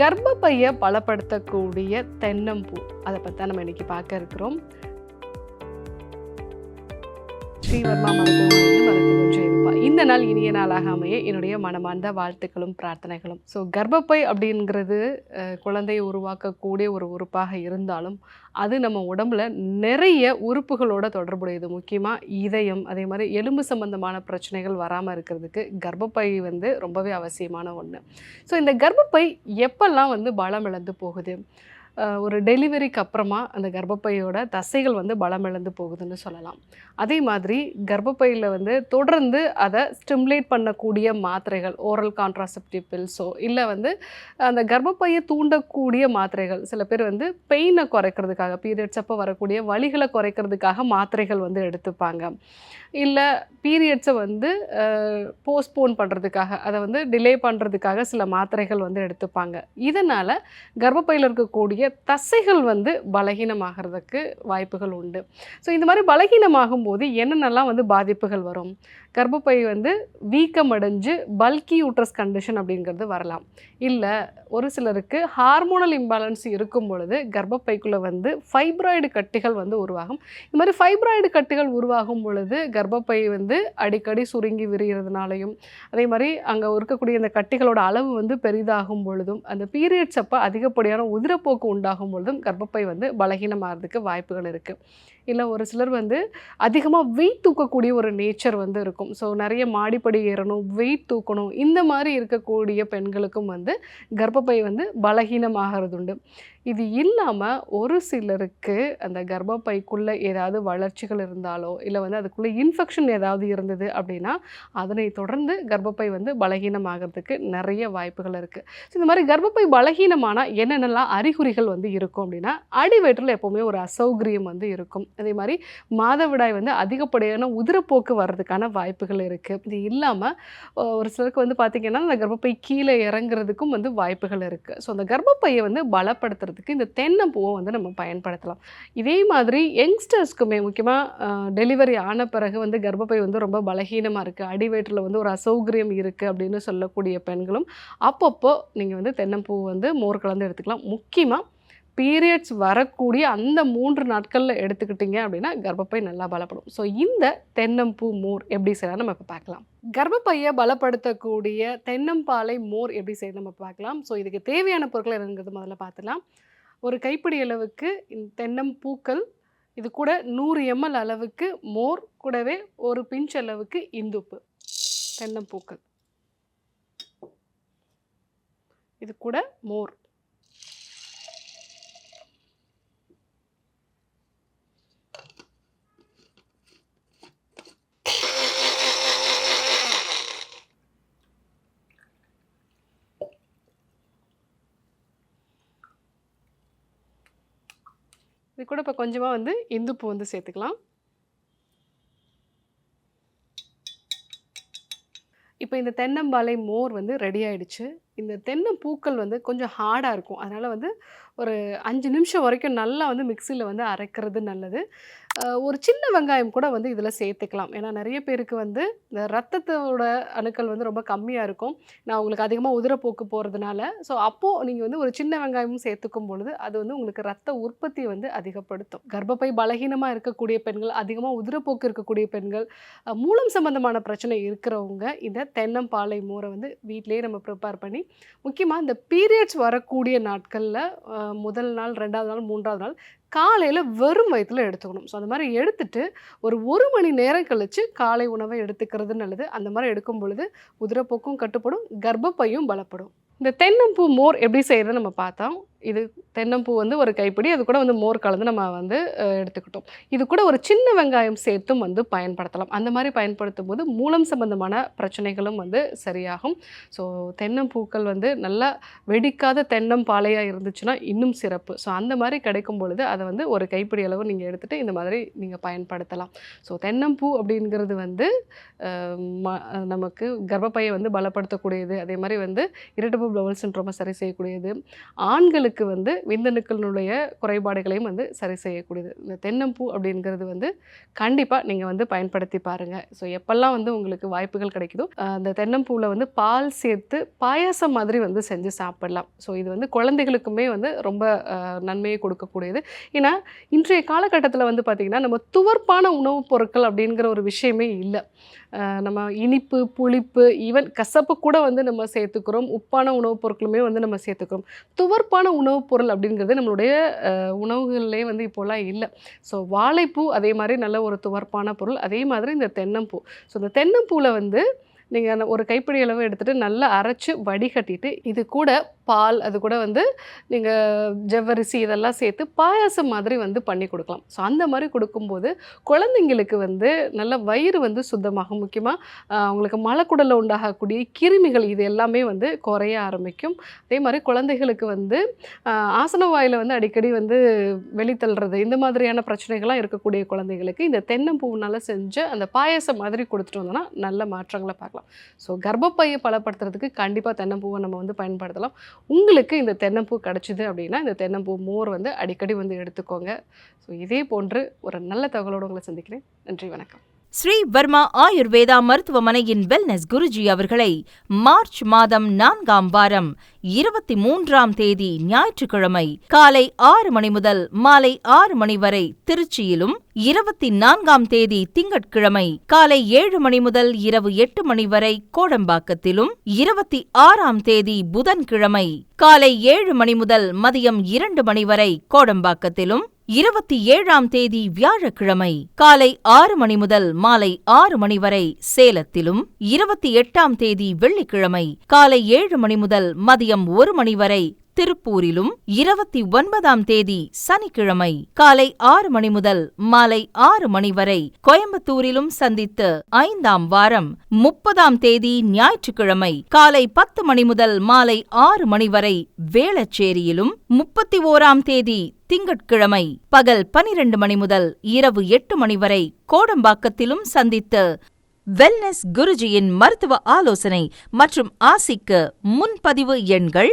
கர்ப்பப்பையை பலப்படுத்தக்கூடிய தென்னம்பூ. அதை பற்றி தான் நம்ம இன்றைக்கி பார்க்க இருக்கிறோம். ஸ்ரீவர்மா மருத்துவர் இந்த நாள் இனிய நாளாக அமைய என்னுடைய மனமார்ந்த வாழ்த்துக்களும் பிரார்த்தனைகளும். ஸோ கர்ப்பப்பை அப்படிங்கிறது குழந்தையை உருவாக்கக்கூடிய ஒரு உறுப்பாக இருந்தாலும் அது நம்ம உடம்புல நிறைய உறுப்புகளோட தொடர்புடையது. முக்கியமாக இதயம் அதே மாதிரி எலும்பு சம்பந்தமான பிரச்சனைகள் வராமல் இருக்கிறதுக்கு கர்ப்பப்பை வந்து ரொம்பவே அவசியமான ஒன்று ஸோ இந்த கர்ப்பப்பை எப்பெல்லாம் வந்து பலம் இழந்து போகுது? ஒரு டெலிவரிக்கு அப்புறமா அந்த கர்ப்பப்பையோட தசைகள் வந்து பலம் இழந்து போகுதுன்னு சொல்லலாம். அதே மாதிரி கர்ப்பப்பையில் வந்து தொடர்ந்து அதை ஸ்டிமுலேட் பண்ணக்கூடிய மாத்திரைகள் ஓரல் கான்ட்ராசெப்டிவ் பில்ஸோ இல்லை வந்து அந்த கர்ப்பப்பையை தூண்டக்கூடிய மாத்திரைகள் சில பேர் வந்து பெயினை குறைக்கிறதுக்காக பீரியட்ஸ் அப்போ வரக்கூடிய வழிகளை குறைக்கிறதுக்காக மாத்திரைகள் வந்து எடுத்துப்பாங்க. இல்லை பீரியட்ஸை வந்து போஸ்ட்போன் பண்ணுறதுக்காக அதை வந்து டிலே பண்ணுறதுக்காக சில மாத்திரைகள் வந்து எடுத்துப்பாங்க. இதனால் கர்ப்பப்பையில் இருக்கக்கூடிய தசைகள் வந்து பலகீனமாகிறதுக்கு வாய்ப்புகள் உண்டு. ஸோ இந்த மாதிரி பலகீனமாகும் போது என்னென்னலாம் வந்து பாதிப்புகள் வரும்? கர்ப்பப்பை வந்து வீக்கமடைஞ்சு பல்கி யூட்ரஸ் கண்டிஷன் அப்படிங்கிறது வரலாம். இல்லை ஒரு சிலருக்கு ஹார்மோனல் இம்பேலன்ஸ் இருக்கும் பொழுது கர்ப்பப்பைக்குள்ளே வந்து ஃபைப்ராய்டு கட்டிகள் வந்து உருவாகும். இந்த மாதிரி ஃபைப்ராய்டு கட்டிகள் உருவாகும் பொழுது கர்ப்பப்பை வந்து அடிக்கடி சுருங்கி விரிகிறதுனாலையும் அதே மாதிரி அங்கே இருக்கக்கூடிய இந்த கட்டிகளோட அளவு வந்து பெரிதாகும் பொழுதும் அந்த பீரியட்ஸ் அப்போ அதிகப்படியான உதிரப்போக்கு உண்டாகும் பொழுதும் கர்ப்பப்பை வந்து பலகீனமாகிறதுக்கு வாய்ப்புகள் இருக்குது இல்லை ஒரு சிலர் வந்து அதிகமாக வெயிட் தூக்கக்கூடிய ஒரு நேச்சர் வந்து இருக்கும். ஸோ நிறைய மாடிப்படி ஏறணும் வெயிட் தூக்கணும் இந்த மாதிரி இருக்கக்கூடிய பெண்களுக்கும் வந்து கர்ப்பப்பை வந்து பலகீனமாகிறது உண்டு இது இல்லாமல் ஒரு சிலருக்கு அந்த கர்ப்பப்பைக்குள்ளே ஏதாவது வளர்ச்சிகள் இருந்தாலோ இல்லை வந்து அதுக்குள்ளே இன்ஃபெக்ஷன் ஏதாவது இருந்தது அப்படின்னா அதனை தொடர்ந்து கர்ப்பப்பை வந்து பலகீனமாகிறதுக்கு நிறைய வாய்ப்புகள் இருக்குது ஸோ இந்த மாதிரி கர்ப்பப்பை பலகீனமானால் என்னென்னலாம் அறிகுறிகள் வந்து இருக்கும் அப்படின்னா அடிவயிற்றில் எப்போவுமே ஒரு அசௌகரியம் வந்து இருக்கும். அதே மாதிரி மாதவிடாய் வந்து அதிகப்படியான உதிரப்போக்கு வர்றதுக்கான வாய்ப்புகள் இருக்குது இது இல்லாமல் ஒரு சிலருக்கு வந்து பார்த்திங்கன்னா அந்த கர்ப்பப்பை கீழே இறங்குறதுக்கும் வந்து வாய்ப்புகள் இருக்குது ஸோ அந்த கர்ப்பப்பையை வந்து பலப்படுத்துறதுக்கு இந்த தென்னம்பூவை வந்து நம்ம பயன்படுத்தலாம். இதே மாதிரி யங்ஸ்டர்ஸ்க்குமே முக்கியமாக டெலிவரி ஆன பிறகு வந்து கர்ப்பப்பை வந்து ரொம்ப பலகீனமாக இருக்குது அடிவயிற்றில் வந்து ஒரு அசௌகரியம் இருக்குது அப்படின்னு சொல்லக்கூடிய பெண்களும் அப்பப்போ நீங்கள் வந்து தென்னம்பூ வந்து மோர் கலந்து எடுத்துக்கலாம். முக்கியமாக பீரியட்ஸ் வரக்கூடிய அந்த மூன்று நாட்களில் எடுத்துக்கிட்டீங்க அப்படின்னா கர்ப்பப்பை நல்லா பலப்படும். ஸோ இந்த தென்னம்பூ மோர் எப்படி செய்யலாம் நம்ம இப்போ பார்க்கலாம். கர்ப்பப்பையை பலப்படுத்தக்கூடிய தென்னம்பாலை மோர் எப்படி செய்யணும் நம்ம பார்க்கலாம். ஸோ இதுக்கு தேவையான பொருட்கள் என்னங்கிறது முதல்ல பார்த்துலாம் ஒரு கைப்பிடி அளவுக்கு இந்த தென்னம்பூக்கள் இது கூட நூறு எம்எல் அளவுக்கு மோர் கூடவே ஒரு பிஞ்ச் அளவுக்கு இந்துப்பு தென்னம்பூக்கள் இது கூட மோர். இது கூட இப்போ கொஞ்சமாக வந்து இந்துப்பு வந்து சேர்த்துக்கலாம். இப்போ இந்த தென்னம்பாலை மோர் வந்து ரெடி ஆகிடுச்சு இந்த தென்னம்பூக்கள் வந்து கொஞ்சம் ஹார்டாக இருக்கும். அதனால் வந்து ஒரு அஞ்சு நிமிஷம் வரைக்கும் நல்லா வந்து மிக்சியில் வந்து அரைக்கிறது நல்லது. ஒரு சின்ன வெங்காயம் கூட வந்து இதில் சேர்த்துக்கலாம். ஏன்னா நிறைய பேருக்கு வந்து இந்த ரத்தத்தோட அணுக்கள் வந்து ரொம்ப கம்மியாக இருக்கும். நான் உங்களுக்கு அதிகமாக உதிரப்போக்கு போகிறதுனால ஸோ அப்போது நீங்கள் வந்து ஒரு சின்ன வெங்காயமும் சேர்த்துக்கும் பொழுது அது வந்து உங்களுக்கு ரத்த உற்பத்தி வந்து அதிகப்படுத்தும். கர்ப்பப்பை பலகீனமாக இருக்கக்கூடிய பெண்கள் அதிகமாக உதிரப்போக்கு இருக்கக்கூடிய பெண்கள் மூலம் சம்பந்தமான பிரச்சனை இருக்கிறவங்க இந்த தென்னம்பாலை மோரை வந்து வீட்டிலேயே நம்ம ப்ரிப்பேர் பண்ணி முக்கியமாக இந்த பீரியட்ஸ் வரக்கூடிய நாட்களில் முதல் நாள் ரெண்டாவது நாள் மூன்றாவது நாள் காலையில் வெறும் வயிற்றில் எடுத்துக்கணும். ஸோ அந்த மாதிரி எடுத்துட்டு ஒரு ஒரு மணி நேரம் கழித்து காலை உணவை எடுத்துக்கிறது நல்லது. அந்த மாதிரி எடுக்கும் பொழுது உதிரப்போக்கும் கட்டுப்படும் கர்ப்பப்பையும் பலப்படும். இந்த தென்னம்பூ மோர் எப்படி செய்கிறது நம்ம பார்த்தோம். இது தென்னம்பூ வந்து ஒரு கைப்பிடி அது கூட வந்து மோர் கலந்து நம்ம வந்து எடுத்துக்கிட்டோம். இது கூட ஒரு சின்ன வெங்காயம் சேர்த்தும் வந்து பயன்படுத்தலாம். அந்த மாதிரி பயன்படுத்தும் போது மூலம் சம்பந்தமான பிரச்சனைகளும் வந்து சரியாகும். ஸோ தென்னம்பூக்கள் வந்து நல்லா வெடிக்காத தென்னம் பாலையாக இருந்துச்சுன்னா இன்னும் சிறப்பு. ஸோ அந்த மாதிரி கிடைக்கும் பொழுது அதை வந்து ஒரு கைப்பிடி அளவு நீங்கள் எடுத்துகிட்டு இந்த மாதிரி நீங்கள் பயன்படுத்தலாம். ஸோ தென்னம்பூ அப்படிங்கிறது வந்து ம- நமக்கு கர்ப்பப்பையை வந்து பலப்படுத்தக்கூடியது. அதே மாதிரி வந்து இரிட்டபிள் பிளவல் சின்ட்ரோமை சரி செய்யக்கூடியது. ஆண்களுக்கு உடலுக்கு வந்து விந்தணுக்களினுடைய குறைபாடுகளையும் வந்து சரி செய்யக்கூடியது. இந்த தென்னம்பூ அப்படிங்கிறது வந்து கண்டிப்பாக நீங்கள் வந்து பயன்படுத்தி பாருங்கள் ஸோ எப்பெல்லாம் வந்து உங்களுக்கு வாய்ப்புகள் கிடைக்குதோ அந்த தென்னம்பூவில் வந்து பால் சேர்த்து பாயாசம் மாதிரி வந்து செஞ்சு சாப்பிடலாம். ஸோ இது வந்து குழந்தைகளுக்குமே வந்து ரொம்ப நன்மையை கொடுக்கக்கூடியது. ஏன்னா இன்றைய காலகட்டத்தில் வந்து பார்த்திங்கன்னா நம்ம துவர்ப்பான உணவுப் பொருட்கள் அப்படிங்கிற ஒரு விஷயமே இல்லை. நம்ம இனிப்பு புளிப்பு ஈவன் கசப்பு கூட வந்து நம்ம சேர்த்துக்கிறோம். உப்பான உணவுப் பொருட்களுமே வந்து நம்ம சேர்த்துக்கிறோம். துவர்ப்பான உணவுப் பொருள் அப்படிங்கிறது நம்மளுடைய உணவுகள்லேயே வந்து இப்போலாம் இல்லை. ஸோ வாழைப்பூ அதே மாதிரி நல்ல ஒரு துவர்ப்பான பொருள். அதே மாதிரி இந்த தென்னம்பூ ஸோ இந்த தென்னம்பூவில் வந்து நீங்கள் ஒரு கைப்பிடி அளவு எடுத்துகிட்டு நல்லா அரைச்சி வடிகட்டிட்டு இது கூட பால் அது கூட வந்து நீங்கள் ஜவ்வரிசி இதெல்லாம் சேர்த்து பாயாசம் மாதிரி வந்து பண்ணி கொடுக்கலாம். ஸோ அந்த மாதிரி கொடுக்கும்போது குழந்தைங்களுக்கு வந்து நல்ல வயிறு வந்து சுத்தமாகும். முக்கியமாக அவங்களுக்கு மலக்குடலில் உண்டாகக்கூடிய கிருமிகள் இது எல்லாமே வந்து குறைய ஆரம்பிக்கும். அதே மாதிரி குழந்தைகளுக்கு வந்து ஆசன வாயில் வந்து அடிக்கடி வந்து வெளித்தள்ளுறது இந்த மாதிரியான பிரச்சனைகள்லாம் இருக்கக்கூடிய குழந்தைகளுக்கு இந்த தென்னம்பூவினால செஞ்ச அந்த பாயாசம் மாதிரி கொடுத்துட்டு வந்தோம்னா நல்ல மாற்றங்களை பார்க்கலாம். ஸோ கர்ப்பப்பையை பலப்படுத்துறதுக்கு கண்டிப்பாக தென்னம்பூவை நம்ம வந்து பயன்படுத்தலாம். உங்களுக்கு இந்த தென்னம்பூ கிடச்சிது அப்படின்னா இந்த தென்னம்பூ மோர் வந்து அடிக்கடி வந்து எடுத்துக்கோங்க. ஸோ இதே போன்று ஒரு நல்ல தகவலோடு உங்களை சந்திக்கிறேன். நன்றி வணக்கம். ஸ்ரீ வர்மா ஆயுர்வேதா மருத்துவமனையின் வெல்னஸ் குருஜி அவர்களை மார்ச் மாதம் நான்காம் வாரம் இருபத்தி மூன்றாம் தேதி ஞாயிற்றுக்கிழமை காலை ஆறு மணி முதல் மாலை ஆறு மணி வரை திருச்சியிலும் இருபத்தி நான்காம் தேதி திங்கட்கிழமை காலை ஏழு மணி முதல் இரவு எட்டு மணி வரை கோடம்பாக்கத்திலும் இருபத்தி ஆறாம் தேதி புதன்கிழமை காலை ஏழு மணி முதல் மதியம் இரண்டு மணி வரை கோடம்பாக்கத்திலும் இருபத்தி ஏழாம் தேதி வியாழக்கிழமை காலை ஆறு மணி முதல் மாலை ஆறு மணி வரை சேலத்திலும் இருபத்தி எட்டாம் தேதி வெள்ளிக்கிழமை காலை ஏழு மணி முதல் மதியம் ஒரு மணி வரை திருப்பூரிலும் இருபத்தி ஒன்பதாம் தேதி சனிக்கிழமை காலை ஆறு மணி முதல் மாலை ஆறு மணி வரை கோயம்புத்தூரிலும் சந்தித்து ஐந்தாம் வாரம் முப்பதாம் தேதி ஞாயிற்றுக்கிழமை காலை பத்து மணி முதல் மாலை ஆறு மணி வரை வேளச்சேரியிலும் முப்பத்தி ஓராம் தேதி திங்கட்கிழமை பகல் பனிரெண்டு மணி முதல் இரவு எட்டு மணி வரை கோடம்பாக்கத்திலும் சந்தித்து வெல்னஸ் குருஜியின் மருத்துவ ஆலோசனை மற்றும் ஆசிக்கு முன்பதிவு எண்கள்